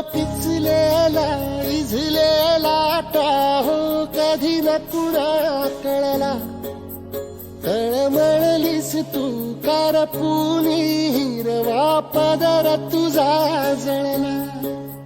पिचलेला इझलेला Tahoe कधी न कुणा कळला. तळमळलीस तू कारपुनी हिरवा पदर तुझा जळला.